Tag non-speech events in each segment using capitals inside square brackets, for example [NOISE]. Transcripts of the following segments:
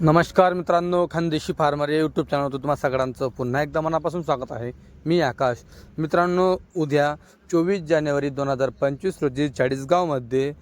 नमस्कार मित्रांनो खानदेशी फार्मर या यूट्यूब चॅनलवर तुम्हा सगळ्यांचं पुन्हा एकदा मनापासून स्वागत आहे. मी आकाश. मित्रांनो उद्या चोवीस जानेवारी दोन हजार पंचवीस रोजी चाळीसगावमध्ये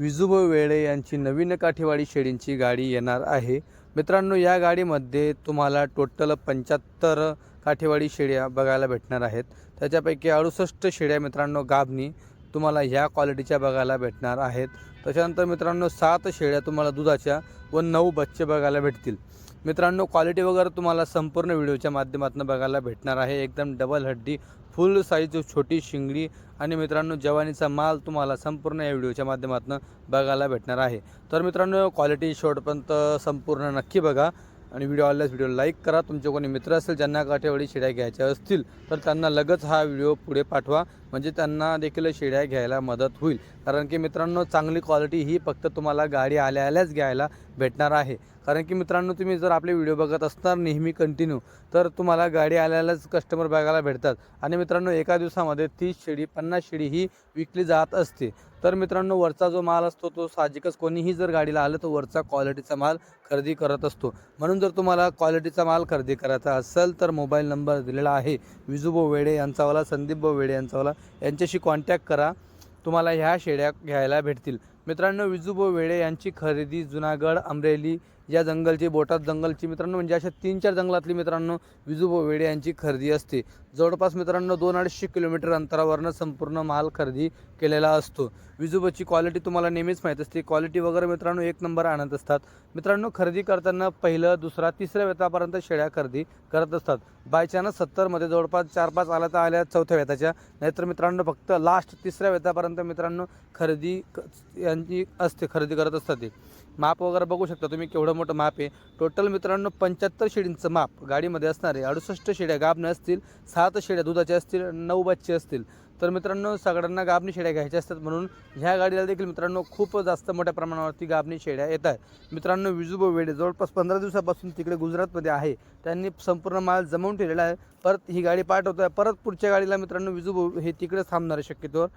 विजुभाऊ वेळे यांची नवीन काठीवाडी शेळींची गाडी येणार आहे. मित्रांनो या गाडीमध्ये तुम्हाला टोटल पंच्याहत्तर काठीवाडी शेळ्या बघायला भेटणार आहेत. त्याच्यापैकी अडुसष्ट शेळ्या मित्रांनो गाभणी तुम्हाला ह्या क्वालिटीच्या बघायला भेटणार आहेत. त्याच्यानंतर मित्रांनो सात शेळ्या तुम्हाला दुधाच्या व नऊ बच्चे बघायला भेटतील. मित्रांनो क्वालिटी वगैरे तुम्हाला संपूर्ण व्हिडिओच्या माध्यमातून बघायला भेटणार आहे. एकदम डबल हड्डी फुल साईज छोटी शिंगडी आणि मित्रांनो जवानीचा माल तुम्हाला संपूर्ण या व्हिडिओच्या माध्यमातून बघायला भेटणार आहे. तर मित्रांनो क्वालिटी शॉर्टपर्यंत संपूर्ण नक्की बघा. आणि व्हिडिओ आवडल्यास व्हिडिओ लाईक करा. तुमचे कोणी मित्र असेल ज्यांना काठेवाडी शेळ्या घ्यायच्या असतील तर त्यांना लगेच हा व्हिडिओ पुढे पाठवा. म्हणजे त्यांना देखील शेळ्या घ्यायला मदत होईल. कारण की मित्रांनो चांगली क्वालिटी ही फक्त तुम्हाला गाडी आल्या आल्याच घ्यायला भेटणार आहे. कारण की मित्रांनो तुम्ही जर आपले व्हिडिओ बघत असणार नेहमी कंटिन्यू तर तुम्हाला गाडी आल्यालाच कस्टमर बघायला भेटतात. आणि मित्रांनो एका दिवसामध्ये तीस शेळी पन्नास शेळी ही विकली जात असते. तर मित्रांनो वरचा जो माल असतो तो साहजिकच कोणीही जर गाडीला आलं तर वरचा क्वालिटीचा माल खरेदी करत असतो. म्हणून जर तुम्हाला क्वालिटीचा माल खरेदी करायचा असेल तर मोबाईल नंबर दिलेला आहे. विजूभाऊ वेडे यांचावाला संदीपभाऊ वेडे यांचावाला यांच्याशी कॉन्टॅक्ट करा. तुम्हाला ह्या शेड्या घ्यायला भेटतील. मित्रांनो विजूभाऊ वेळे यांची खरेदी जुनागड अमरेली या जंगलची बोटात जंगलची मित्रांनो म्हणजे अशा तीन चार जंगलातली मित्रांनो विजूभाऊ वेडे यांची खरेदी असते. जवळपास मित्रांनो दोन अडीचशे किलोमीटर अंतरावरनं संपूर्ण माल खरेदी केलेला असतो. विजूबाची क्वालिटी तुम्हाला नेहमीच माहीत असते. क्वालिटी वगैरे मित्रांनो एक नंबर आणत असतात. मित्रांनो खरेदी करताना पहिलं दुसरा तिसऱ्या वेतापर्यंत शेळ्या खरेदी करत असतात. बाय चान्स सत्तरमध्ये जवळपास चार पाच आल्या तर आल्या चौथ्या वेताच्या. नाहीतर मित्रांनो फक्त लास्ट तिसऱ्या वेतापर्यंत मित्रांनो खरेदी क- यांची असते खरेदी करत असतात ते. माप वगैरे बघू शकता तुम्ही केवढं मोठं माप आहे. टोटल मित्रांनो पंच्याहत्तर शेडींचं माप गाडीमध्ये असणारे अडुसष्ट शेड्या गाबण्या असतील सात शेड्या दुधाच्या असतील नऊ बाजचे असतील. तर मित्रांनो सगळ्यांना गाबणी शेड्या घ्यायच्या असतात म्हणून ह्या गाडीला देखील मित्रांनो खूप जास्त मोठ्या प्रमाणावरती गाबणी शेड्या येत आहेत मित्रांनो विजुबो वेडे जवळपास पंधरा दिवसापासून तिकडे गुजरातमध्ये आहे. त्यांनी संपूर्ण माल जमवून ठेवलेला आहे. परत ही गाडी पाठवतो आहे परत पुढच्या गाडीला मित्रांनो विजूबो हे तिकडे थांबणार आहे शक्यतोवर.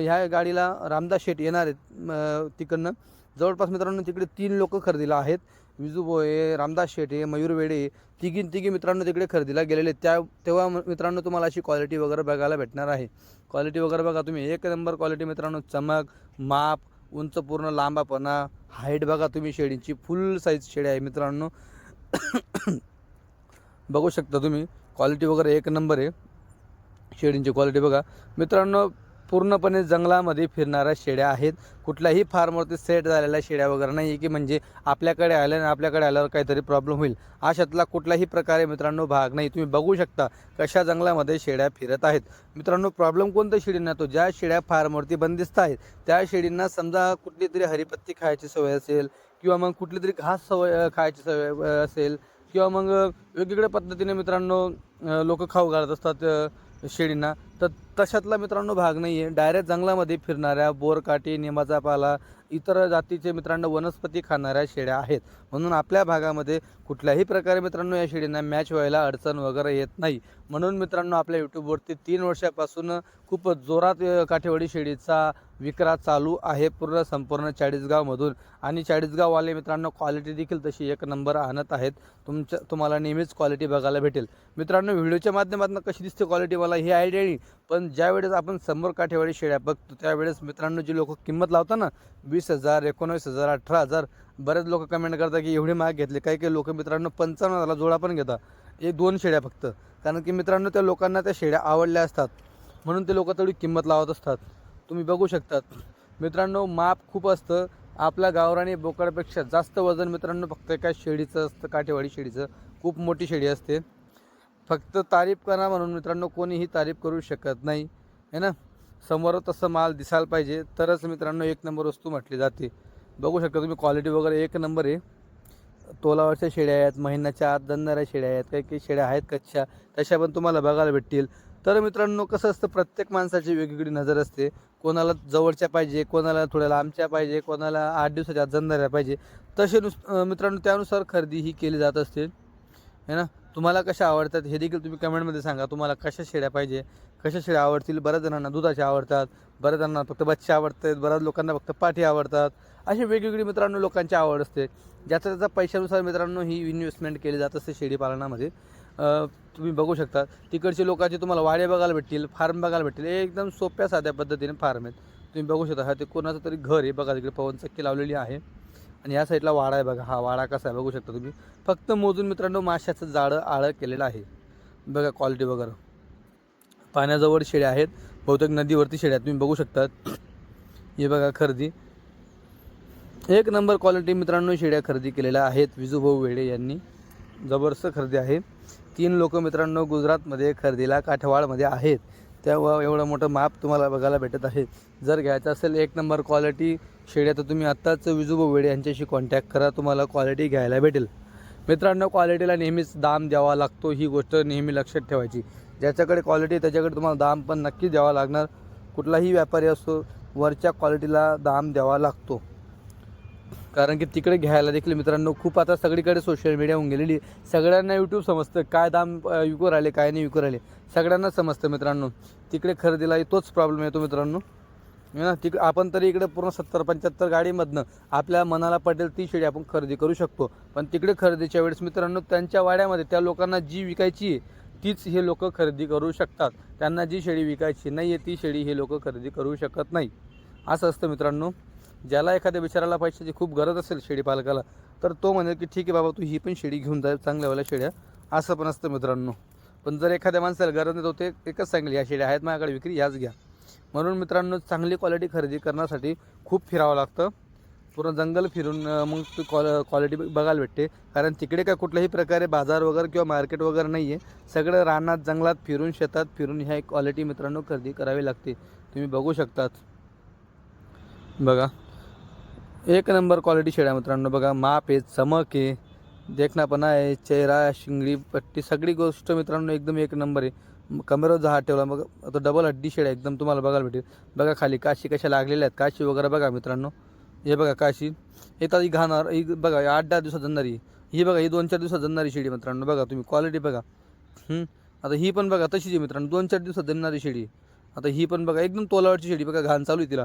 ह्या गाडीला रामदास शेठ येणार आहेत तिकडनं. जवळपास मित्रांनो तिकडे तीन लोक खरेदीला आहेत. विजू आहे रामदास शेटे मयूर वेडे तिघी तिघी मित्रांनो तिकडे खरेदीला गेलेले त्या तेव्हा मित्रांनो तुम्हाला अशी क्वालिटी वगैरे बघायला भेटणार आहे. क्वालिटी वगैरे बघा तुम्ही. एक नंबर क्वालिटी मित्रांनो चमक माप उंच पूर्ण लांबापणा हाईट बघा तुम्ही शेळींची फुल साईज शेळी आहे मित्रांनो. [COUGHS] बघू शकता तुम्ही. क्वालिटी वगैरे एक नंबर आहे. शेळींची क्वालिटी बघा. मित्रांनो पूर्णपणे जंगलामध्ये फिरणाऱ्या शेळ्या आहेत. कुठल्याही फार्मवरती सेट झालेल्या शेळ्या वगैरे नाही आहे की म्हणजे आपल्याकडे आल्या आणि आपल्याकडे आल्यावर काहीतरी प्रॉब्लेम होईल. अशातला कुठल्याही प्रकारे मित्रांनो भाग नाही. तुम्ही बघू शकता कशा जंगलामध्ये शेळ्या फिरत आहेत. मित्रांनो प्रॉब्लेम कोणत्या शेळींना तो ज्या शेळ्या फार्मवरती बंदिस्त आहेत त्या शेळींना समजा कुठली तरी हरिपत्ती खायची सवय असेल किंवा मग कुठली तरी घास सवय खायची सवय असेल किंवा मग वेगवेगळ्या पद्धतीने मित्रांनो लोक खाऊ घालत असतात शेळींना. तर तशातला मित्रांनो भाग नाही आहे डायरेक्ट जंगलामध्ये फिरणाऱ्या बोरकाठी निंबाचा पाला इतर जातीचे मित्रांनो वनस्पती खाणाऱ्या शेळ्या आहेत. म्हणून आपल्या भागामध्ये कुठल्याही प्रकारे मित्रांनो या शेळींना मॅच व्हायला अडचण वगैरे येत नाही. म्हणून मित्रांनो आपल्या यूट्यूबवरती तीन वर्षापासून खूप जोरात काठेवाडी शेळीचा विक्रा चालू आहे पूर्ण संपूर्ण चाळीसगावमधून. आणि चाळीसगाववाले मित्रांनो क्वालिटी देखील तशी एक नंबर आणत आहेत. तुमच्या तुम्हाला नेहमीच क्वालिटी बघायला भेटेल. मित्रांनो व्हिडिओच्या माध्यमातून कशी दिसते क्वालिटी मला ही आयडिया नाही. पण ज्यावेळेस आपण समोर काठेवाडी शेळ्या बघतो त्यावेळेस मित्रांनो जी लोक किंमत लावतात ना वीस हजार एकोणवीस हजार अठरा हजार बरेच लोक कमेंट करतात की एवढी महाग घेतले. काही काही लोक मित्रांनो पंचावन्न हजारला जोडा पण घेतात. एक दोन शेळ्या फक्त. कारण की मित्रांनो त्या लोकांना त्या शेळ्या आवडल्या असतात. म्हणून ते लोक तेवढी किंमत लावत असतात. तुम्ही बघू शकतात. मित्रांनो माप खूप असतं. आपल्या गावरानी बोकडापेक्षा जास्त वजन मित्रांनो फक्त एका शेळीचं असतं काठेवाडी शेळीचं खूप मोठी शेळी असते. फक्त तारीफ करा म्हणून मित्रांनो कोणीही तारीफ करू शकत नाही. है ना? समोर तसं माल दिसायला पाहिजे. तरच मित्रांनो एक नंबर वस्तू म्हटली जाते. बघू शकता तुम्ही क्वालिटी वगैरे एक नंबर आहे. तोलावरच्या शेळ्या आहेत महिन्याच्या आत दंदाऱ्या शेळ्या आहेत काही काही शेळ्या आहेत कच्च्या. तशा पण तुम्हाला बघायला भेटतील. तर मित्रांनो कसं असतं प्रत्येक माणसाची वेगवेगळी नजर असते. कोणाला जवळच्या पाहिजे कोणाला थोड्या लांबच्या पाहिजे कोणाला आठ दिवसाच्या आत दंदाऱ्या पाहिजे. तसे नुस मित्रांनो त्यानुसार खरेदी ही केली जात असते. है ना? तुम्हाला कशा आवडतात हे देखील तुम्ही कमेंटमध्ये सांगा. तुम्हाला कशा शेळ्या पाहिजे कशा शेळ्या आवडतील? बऱ्याच जणांना दुधाच्या आवडतात बऱ्याच जणांना फक्त बच्चे आवडतात बऱ्याच लोकांना फक्त पाठी आवडतात. अशी वेगवेगळी मित्रांनो लोकांची आवड असते. ज्याचा त्याचा पैशानुसार मित्रांनो ही इन्व्हेस्टमेंट केली जात असते शेळी पालनामध्ये. तुम्ही बघू शकता तिकडचे लोकांचे तुम्हाला वाडे बघायला भेटतील फार्म बघायला भेटतील. हे एकदम सोप्या साध्या पद्धतीने फार्म आहेत. तुम्ही बघू शकता हा ते कोणाचं तरी घर आहे. बघा तिकडे पवन चक्की लावलेली आहे. आणि या साईडला वाडा आहे बघा. हा वाडा कसा आहे बघू शकता तुम्ही. फक्त मोजून मित्रांनो माशाचं जाळं आळं केलेलं आहे. बघा क्वालिटी वगैरे पाण्याजवळ शेळ्या आहेत. बहुतेक नदीवरती शेळ्या तुम्ही बघू शकतात. हे बघा खरेदी. एक नंबर क्वालिटी मित्रांनो शेळ्या खरेदी केलेल्या आहेत. विजूभाऊ वेडे यांनी. जबरदस्त खरेदी आहे. तीन लोक मित्रांनो गुजरातमध्ये खरेदीला काठवाडमध्ये आहेत. तेव्हा एवढं मोठं माप तुम्हाला बघायला भेटत आहे. जर घ्यायचं असेल एक नंबर क्वालिटी शेळ्या तर तुम्ही आत्ताच विजूभाऊ वेडे यांच्याशी कॉन्टॅक्ट करा. तुम्हाला क्वालिटी घ्यायला भेटेल. मित्रांनो क्वालिटीला नेहमीच दाम द्यावा लागतो ही गोष्ट नेहमी लक्षात ठेवायची. ज्याच्याकडे क्वालिटी त्याच्याकडे तुम्हाला दाम पण नक्की द्यावा लागणार. कुठलाही व्यापारी असो वरच्या क्वालिटीला दाम द्यावा लागतो. कारण की तिकडे घ्यायला देखील मित्रांनो खूप आता सगळीकडे सोशल मीडिया होऊन गेलेली. आहे. सगळ्यांना यूट्यूब समजतं काय दाम विकू राहिले काय नाही विकू राहिले. सगळ्यांना समजतं मित्रांनो. तिकडे खरेदीला तोच प्रॉब्लेम येतो मित्रांनो. ना तिकडे आपण तरी इकडे पूर्ण सत्तर पंच्याहत्तर गाडीमधनं आपल्या मनाला पटेल ती शेळी आपण खरेदी करू शकतो. पण तिकडे खरेदीच्या वेळेस मित्रांनो त्यांच्या वाड्यामध्ये त्या लोकांना जी विकायची आहे तीच हे लोक खरेदी करू शकतात. त्यांना जी शेळी विकायची नाही आहे ती शेळी हे लोक खरेदी करू शकत नाही. असं असतं मित्रांनो. ज्याला एखाद्या विचाराला पैशाची खूप गरज असेल शेळी पालकाला तर तो म्हणेल की ठीक आहे बाबा तू ही पण शेळी घेऊन जा चांगल्यावाल्या शेळ्या. असं पण असतं मित्रांनो. पण जर एखाद्या माणसाला गरज नाही तो ते एकच सांगेल या शेळ्या आहेत माझ्याकडे विक्री याच घ्या. म्हणून मित्रांनो चांगली क्वालिटी खरेदी करण्यासाठी खूप फिरावं लागतं. पूर्ण जंगल फिरून मग ती क्वाल क्वालिटी बघायला भेटते. कारण तिकडे काय कुठल्याही प्रकारे बाजार वगैरे किंवा मार्केट वगैरे नाही आहे सगळं रानात जंगलात फिरून शेतात फिरून ह्या क्वालिटी मित्रांनो खरेदी करावी लागते. तुम्ही बघू शकतात. बघा. एक नंबर क्वालिटी शेळ्या मित्रांनो. बघा माप आहे चमक आहे देखणापणा आहे चेहरा शिंगडी पट्टी सगळी गोष्ट मित्रांनो एकदम एक नंबर आहे. म- कमरेवर हात ठेवला मग आता डबल हड्डी शेळ्या एकदम तुम्हाला बघायला भेटेल. बघा खाली काशी कशा लागलेल्या आहेत काशी वगैरे बघा मित्रांनो. हे बघा काशी. येतात ही घाणार ही बघा आठ दहा दिवसात जाणारी ही बघा ही दोन चार दिवसात जाणारी शेळी मित्रांनो. बघा तुम्ही क्वालिटी बघा. आता ही पण बघा तशीच आहे मित्रांनो. दोन चार दिवसात जणणारी शेळी आता ही पण बघा एकदम तोलावरची शेळी बघा घाण चालू आहे तिला.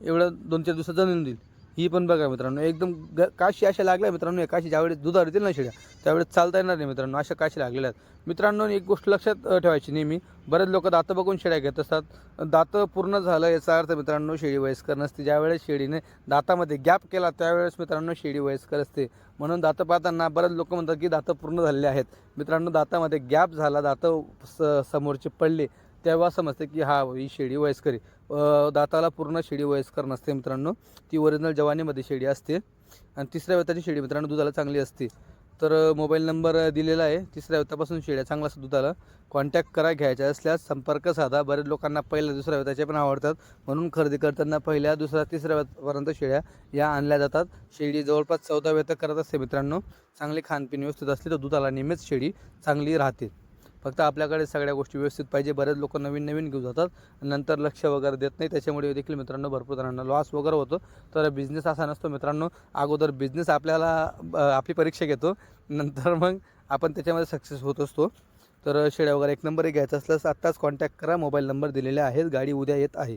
एवढं दोन चार दिवसात जणून देईल. ही पण बघा मित्रांनो एकदम ग काशी अशा लागल्या मित्रांनो या काशी ज्यावेळेस दुधावर येतील ना शेळ्या त्यावेळेस चालता येणार नाही मित्रांनो अशा काशी लागलेल्या आहेत. मित्रांनो एक गोष्ट लक्षात ठेवायची नेहमी बरेच लोक दातं बघून शेळ्या घेत असतात. दातं पूर्ण झालं याचा अर्थ मित्रांनो शेळी वयस्कर नसते. ज्यावेळेस शेळीने दातामध्ये गॅप केला त्यावेळेस मित्रांनो शेळी वयस्कर असते. म्हणून दातं पाहताना बरेच लोक म्हणतात की दातं पूर्ण झालेले आहेत. मित्रांनो दातामध्ये गॅप झाला दातं स समोरचे पडले तेव्हा समजते की हा ही शेळी वयस्कर आहे. दाताला पूर्ण शेळी वयस्कर नसते मित्रांनो. ती ओरिजिनल जवानीमध्ये शेळी असते. आणि तिसऱ्या वेताची शेळी मित्रांनो दुधाला चांगली असते. तर मोबाईल नंबर दिलेला आहे. तिसऱ्या वेतापासून शेळ्या चांगला असतात दुधाला. कॉन्टॅक्ट करा घ्यायच्या असल्यास संपर्क साधा. बरेच लोकांना पहिल्या दुसऱ्या वेताचे पण आवडतात. म्हणून खरेदी करताना पहिल्या दुसऱ्या तिसऱ्या वेतापर्यंत शेळ्या या आणल्या जातात. शेळी जवळपास चौदा वेत करत असते मित्रांनो. चांगली खानपिन व्यवस्थित असली तर दुधाला नेहमीच शेळी चांगली राहते. फक्त आपल्याकडे सगळ्या गोष्टी व्यवस्थित पाहिजे. बरेच लोक नवीन नवीन घेऊन जातात. नंतर लक्ष वगैरे देत नाही. त्याच्यामुळे देखील मित्रांनो भरपूर जणांना लॉस वगैरे होतो. तर बिझनेस असा नसतो मित्रांनो. अगोदर बिझनेस आपल्याला आपली परीक्षा घेतो. नंतर मग आपण त्याच्यामध्ये सक्सेस होत असतो. तर शेड्या वगैरे एक नंबर घ्यायचा असल्यास आत्ताच कॉन्टॅक्ट करा. मोबाईल नंबर दिलेले आहेत. गाडी उद्या येत आहे.